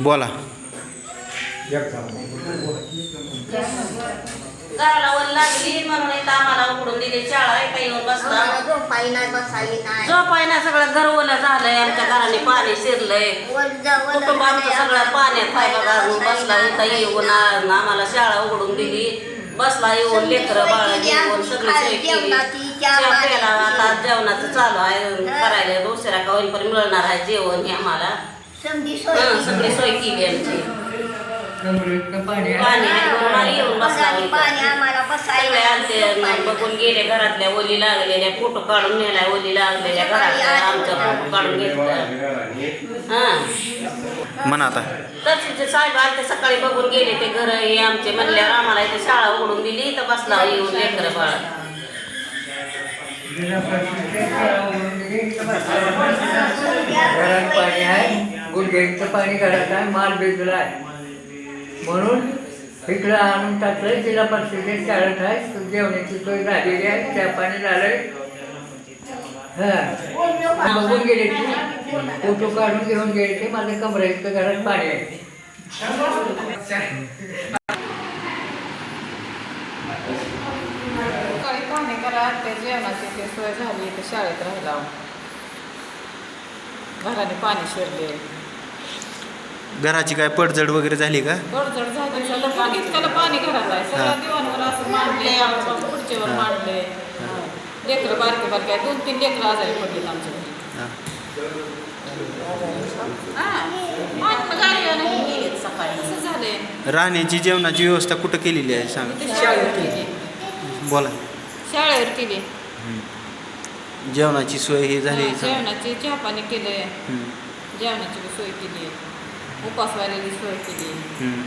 बोला. घराला लागली म्हणून इथं आम्हाला उघडून दिली. शाळा येऊन बसला. झोपाई नाही बसाई नाही. झोपाय ना सगळं घर ओलं झालंय. आमच्या घराने पाणी शिरलंय. कुटुंब आमचं सगळं पाण्यात आहे बघा बसला इथं येऊन आम्हाला शाळा उघडून दिली. बसला येऊन लेकरं बाळ सगळी सोय केली. प्यायला आता जेवणाचं चालू आहे करायला दुसऱ्या का होईन पण मिळणार आहे जेवण हे आम्हाला. सगळी सोय केली आमची. कमरेतनं पाणी आहे. पाणी येऊन बसला पाणी इथं. पाणी आम्हाला सगळे आलते बघून गेले घरातल्या ओली लागलेल्या फोटो काढून नेलाय ओली लागलेल्या घरातल्या आमचा फोटो काढून घेतला हा. म्हणा आता. तसे साहेब आलते सकाळी बघून गेले ते घर हे आमचे म्हणल्यावर आम्हाला इथे शाळा उघडून दिली तर बसला येऊन लेकर बाळ. घरात पाणी आहे गुडघ्याचं पाणी घरात आहे माल भिजला आहे म्हणून इकडं आणून टाकलंय जिल्हा परिषदेत चालत आहे जेवणाची सोय झालेली आहे. त्या पाणी झालंय. हा. बघून गेले की फोटो काढून घेऊन गेले की माझ्या कमऱ्याचं घरात पाणी आहे. करा जेवणाची ते सोय झाली तर शाळेत राहिला. घराने पाणी शिरले. घराची काय पडझड वगैरे झाली का? गडजड झाली. पाणी इतक्याला पाणी घरात आहे. सगळं दिवाणवर असं मांडले खुर्चीवर मांडले. लेकरं बारके बारके आहे. दोन तीन लेकरं आजारी पडलीत आमच्या घरी. हा. हा. पाणी गाडीवाले गेलीत सकाळी. असं झालंय. राहण्याची जेवणाची व्यवस्था कुठं केलेली आहे? सांग. ते शाळेवर केली. बोला. शाळेवर केली. जेवणाची सोय ही झाली सांग जेवणाची चहा पाणी केले हम्म, जेवणाची सोय केली उपासवाल्याची सोय केली हम्म.